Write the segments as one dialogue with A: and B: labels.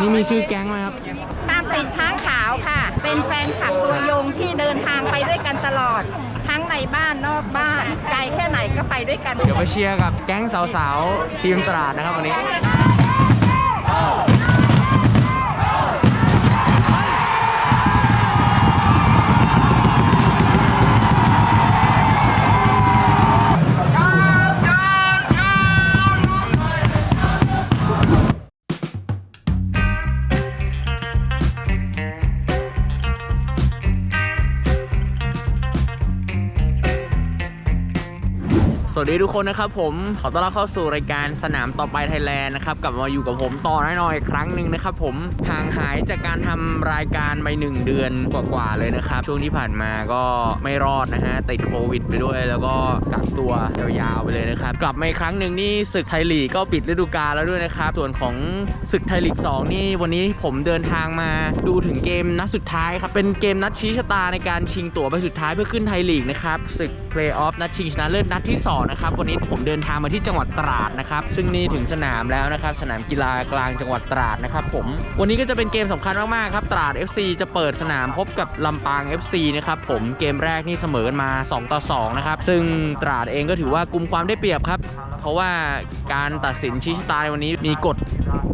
A: นี่มีชื่อแก๊งไหมครับ
B: ตามติดช้างขาวค่ะ เป็นแฟนคลับตัวยงที่เดินทางไปด้วยกันตลอด ทั้งในบ้านนอกบ้าน ไกลแค่ไหนก็ไปด้วยกัน
A: เดี๋ยวไปเชียร์กับแก๊งสาวๆทีมตราดนะครับวันนี้ วัสดีทุกคนนะครับผมขอต้อนรับเข้าสู่รายการสนามต่อไปไทยแลนด์นะครับกลับมาอยู่กับผมต่อน้อยๆอีกครั้งหนึ่งนะครับผมห่างหายจากการทำรายการไปหนึ่งเดือนกว่าๆเลยนะครับ ช่วงที่ผ่านมาก็ไม่รอดนะฮะติดโควิดไปด้วย แล้วก็กักตัวยาวๆไปเลยนะครับกลับมาอีกครั้งหนึ่งนี่ศึกไทยลีกก็ปิดฤดูกาลแล้วด้วยนะครับส่วนของศึกไทยลีก 2 นี่วันนี้ผมเดินทางมาดูถึงเกมนัดสุดท้ายครับเป็นเกมนัดชี้ชะตาในการชิงตั๋วไปสุดท้ายเพื่อขึ้นไทยลีกนะครับศึกเพลย์ออฟนัดชิงชนะเลิศนัดที่2นะครับ วันนี้ผมเดินทางมาที่จังหวัดตราดนะครับ ซึ่งนี่ถึงสนามแล้วนะครับ สนามกีฬากลางจังหวัดตราดนะครับ ผม วันนี้ก็จะเป็นเกมสำคัญมากๆครับ ตราด FC จะเปิดสนามพบกับลำปาง FC นะครับ ผมเกมแรกนี่เสมอกันมา 2 ต่อ 2 นะครับ ซึ่งตราดเองก็ถือว่ากุมความได้เปรียบครับ เพราะว่าการตัดสินชี้ชะตาในวันนี้มีกฎ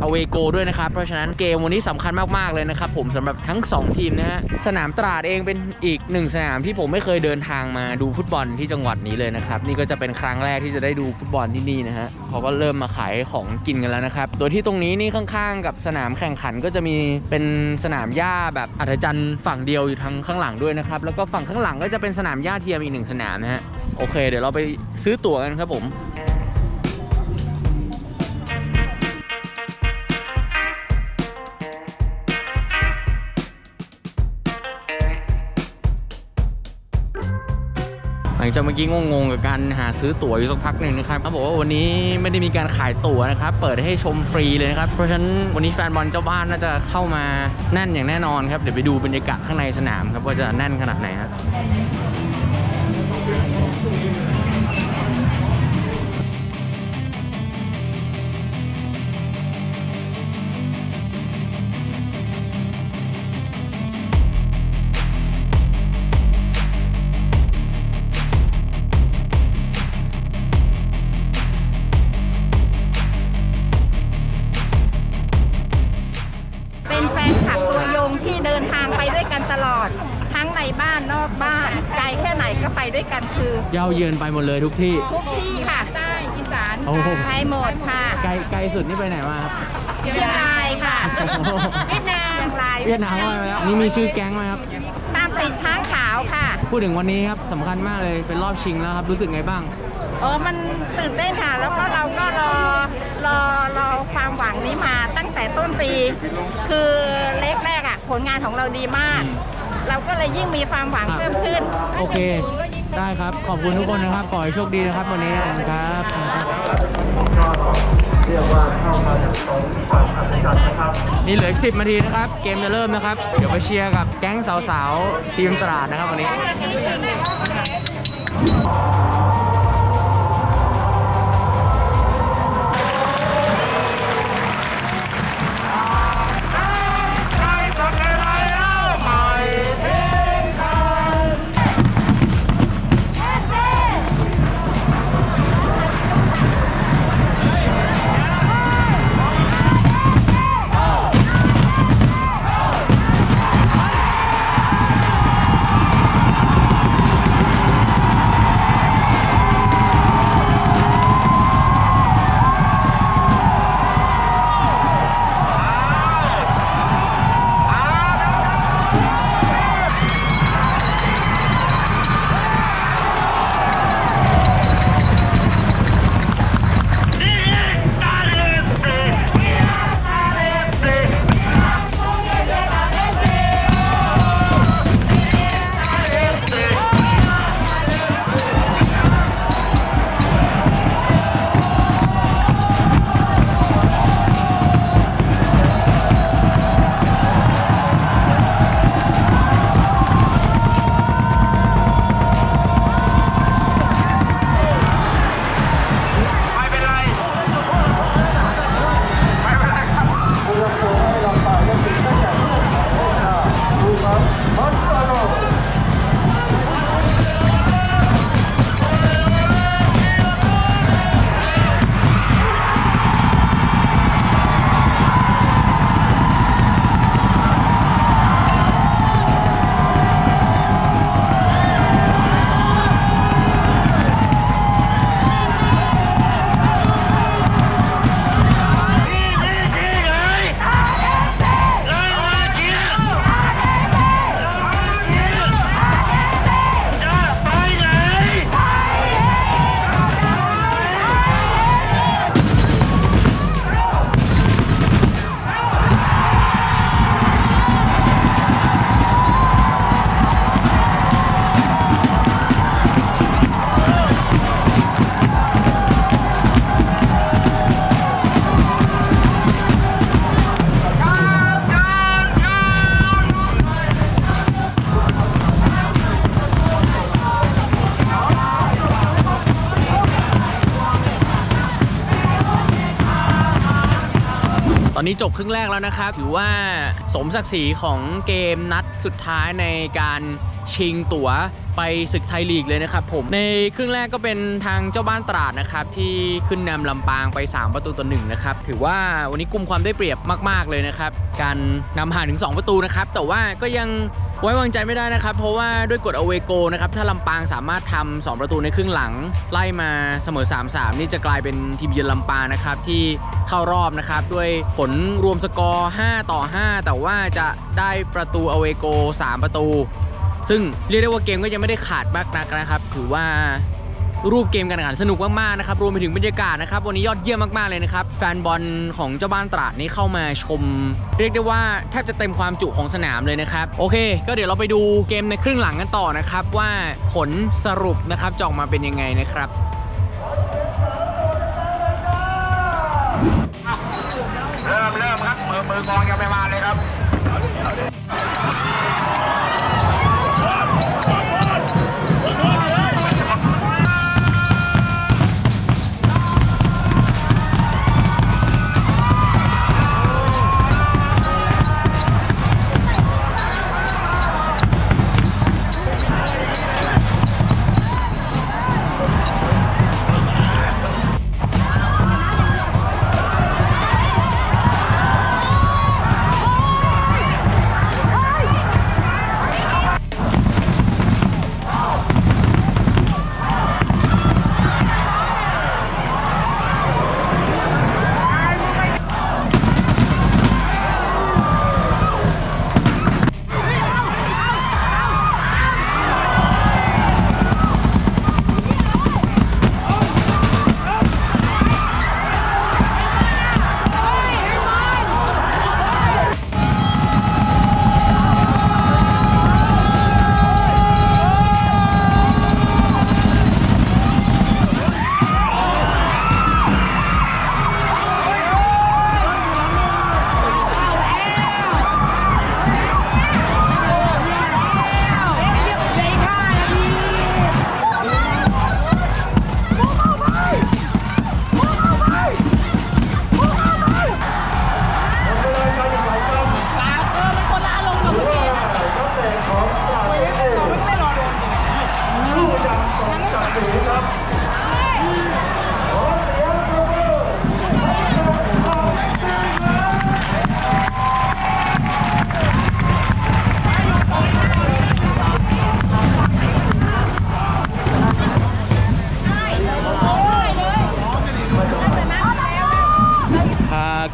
A: อเวโกด้วยนะครับ เพราะฉะนั้นเกมวันนี้สำคัญมาก ๆ เลยนะครับ ผมสำหรับทั้ง 2 ทีมนะฮะ สนามตราดเองเป็นอีกหนึ่งสนามที่ผมไม่เคยเดินทางมาดูฟุตบอลที่จังหวัดนี้เลยนะครับ นี่ก็จะเป็นครั้งแรกที่จะได้ดูฟุตบอลที่นี่นะฮะเขาก็เริ่มมาขายของกินกันแล้วนะครับ โดยที่ตรงนี้นี่ข้างๆ กับสนามแข่งขันก็จะมีเป็นสนามหญ้าแบบอัศจรรย์ฝั่งเดียวอยู่ทางข้างหลังด้วยนะครับ แล้วก็ฝั่งข้างหลังก็จะเป็นสนามหญ้าเทียมอีกหนึ่งสนามนะฮะ โอเค เดี๋ยวเราไปซื้อตั๋วกันครับผม ลังจากเมื่อกี้งงๆกับการหาซื้อตั๋วอยู่สักพักหนึ่งนะครับเขาบอกว่าวันนี้ไม่ได้มีการขายตั๋วนะครับ เปิดให้ชมฟรีเลยนะครับ เพราะฉะนั้นวันนี้แฟนบอลเจ้าบ้านน่าจะเข้ามาแน่นอย่างแน่นอนครับ เดี๋ยวไปดูบรรยากาศข้างในสนามครับว่าจะแน่นขนาดไหนครับ
B: ลอด ทั้งในบ้านนอกบ้าน ไกลแค่ไหนก็ไปด้วยกันคือ
A: เย้าเยือนไปหมดเลยทุกที่
B: ทุกที่ค่ะใต้อีสาน
A: โอ้โห
B: ไปหมดค่ะ
A: ไกลไกลสุดนี่ไปไหนมาครับ
B: เชียงรายค่ะ
A: โอ้โห
B: เวียดนามเชียงราย
A: เวียดนามก็ไปแล้วนี่มีชื่อแก๊งไหมครับ
B: ตามติดช้างขาวค่ะ
A: พูดถึงวันนี้ครับสำคัญมากเลยเป็นรอบชิงแล้วครับรู้สึกไงบ้าง
B: เออมันตื่นเต้นค่ะ แล้วก็เราก็รอรอรอความหวังนี้มาตั้งแต่ต้นปี คือเล็กแรกๆอะ ผลงานของเราดีมาก
A: อืม
B: เราก็เลยยิ่งมีความหวัง
A: ครับ
B: เพิ่มขึ้น
A: โอเค ได้ครับ ขอบคุณทุกคนนะครับ ขอให้โชคดีนะครับวันนี้ขอบคุณครับขอบคุณครับ นี่เหลืออีก10นาทีนะครับ เกมจะเริ่มนะครับ เดี๋ยวไปเชียร์กับแก๊งสาวๆทีมตราดนะครับวันนี้ นี้จบครึ่งแรกแล้วนะครับ ถือว่าสมศักดิ์ศรีของเกมนัดสุดท้ายในการ ชิงตั๋วไปศึกไทยลีกเลยนะครับผมในครึ่งแรกก็เป็นทางเจ้าบ้านตราดนะครับที่ขึ้นนำลำปางไป 3 ประตูต่อหนึ่งนะครับถือว่าวันนี้กลุ่มความได้เปรียบมาก ๆเลยนะครับการนำห่างถึง 2 ประตูนะครับแต่ว่าก็ยังไว้วางใจไม่ได้นะครับ เพราะว่าด้วยกฎอเวโกนะครับถ้าลำปางสามารถทำ2ประตูในครึ่งหลัง ไล่มาเสมอ 3-3 นี่จะกลายเป็นทีมเยือนลำปางนะครับที่เข้ารอบนะครับด้วยผลรวมสกอร์ 5 ต่อ 5 แต่ว่าจะได้ประตูอเวโก 3 ประตู ซึ่งเรียกได้ว่าเกมก็ยังไม่ได้ขาดมากนักนะครับ ถือว่ารูปเกมการแข่งขันสนุกมากๆนะครับรวมไปถึงบรรยากาศนะครับ วันนี้ยอดเยี่ยมมากๆเลยนะครับ แฟนบอลของเจ้าบ้านตราดนี่เข้ามาชม เรียกได้ว่าแทบจะเต็มความจุของสนามเลยนะครับ โอเค ก็เดี๋ยวเราไปดูเกมในครึ่งหลังกันต่อนะครับ ว่าผลสรุปนะครับจะออกมาเป็นยังไงนะครับ
C: เริ่มเริ่มครับมือมือกองยังไม่มาเลยครับ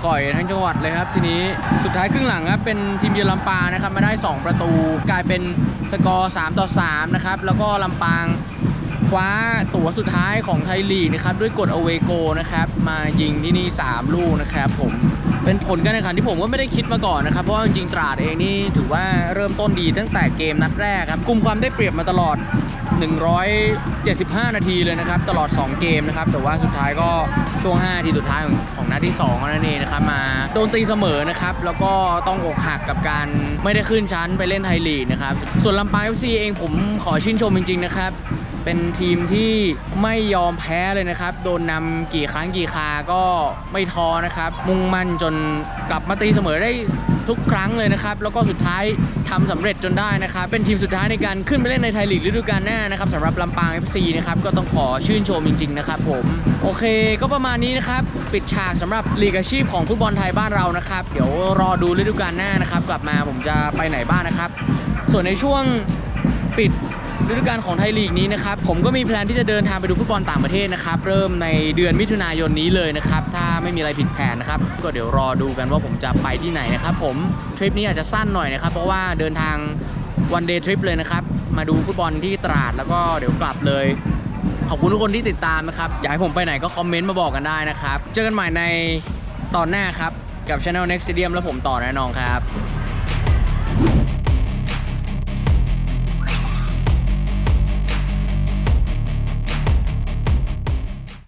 A: ก่อยทั้งจังหวัดเลยครับทีนี้สุดท้ายครึ่งหลังครับเป็นทีมเยือนลำปางนะครับมาได้ 2 ประตู กลายเป็นสกอร์3ต่อ3นะครับแล้วก็ลำปางคว้าตั๋วสุดท้ายของไทยลีกนะครับด้วยกดอเวโกนะครับมายิงที่นี่ 3 ลูกนะครับผม เป็นผลการแข่งขันที่ผมก็ไม่ได้คิดมาก่อนนะครับเพราะว่าจริงๆตราดเองนี่ถือว่าเริ่มต้นดีตั้งแต่เกมนัดแรกครับกลุ่มความได้เปรียบมาตลอด 175 นาทีเลยนะครับตลอด 2 เกมนะครับแต่ว่าสุดท้ายก็ช่วง5นาทีสุดท้ายของของนัดที่2นั่นเองนะครับมาโดนตีเสมอนะครับแล้วก็ต้องอกหักกับการไม่ได้ขึ้นชั้นไปเล่นไทยลีกนะครับส่วนลำปาง FC เองผมขอชื่นชมจริงๆนะครับ เป็นทีมที่ไม่ยอมแพ้เลยนะครับ โดนนำกี่ครั้งกี่คาก็ไม่ท้อนะครับ มุ่งมั่นจนกลับมาตีเสมอได้ทุกครั้งเลยนะครับ แล้วก็สุดท้ายทำสำเร็จจนได้นะครับ เป็นทีมสุดท้ายในการขึ้นไปเล่นในไทยลีกฤดูกาลหน้านะครับสำหรับลำปาง FC นะครับ ก็ต้องขอชื่นชมจริง ๆ นะครับผม โอเค ก็ประมาณนี้นะครับ ปิดฉากสำหรับลีกอาชีพของฟุตบอลไทยบ้านเรานะครับ เดี๋ยวรอดูฤดูกาลหน้านะครับ กลับมาผมจะไปไหนบ้างนะครับ ส่วนในช่วง ปิดฤดูกาลของไทยลีกนี้นะครับผมก็มีแพลนที่จะเดินทางไปดูฟุตบอลต่างประเทศนะครับเริ่มในเดือนมิถุนายนนี้เลยนะครับถ้าไม่มีอะไรผิดแผนนะครับก็เดี๋ยวรอดูกันว่าผมจะไปที่ไหนนะครับผมทริปนี้อาจจะสั้นหน่อยนะครับเพราะว่าเดินทางวันเดย์ทริปเลยนะครับมาดูฟุตบอลที่ตราดแล้วก็เดี๋ยวกลับเลย ขอบคุณทุกคนที่ติดตามนะครับอยากให้ผมไปไหนก็คอมเมนต์มาบอกกันได้นะครับเจอกันใหม่ในตอนหน้าครับกับ Channel Next Stadium แล้วผมต่อแน่นอนครับ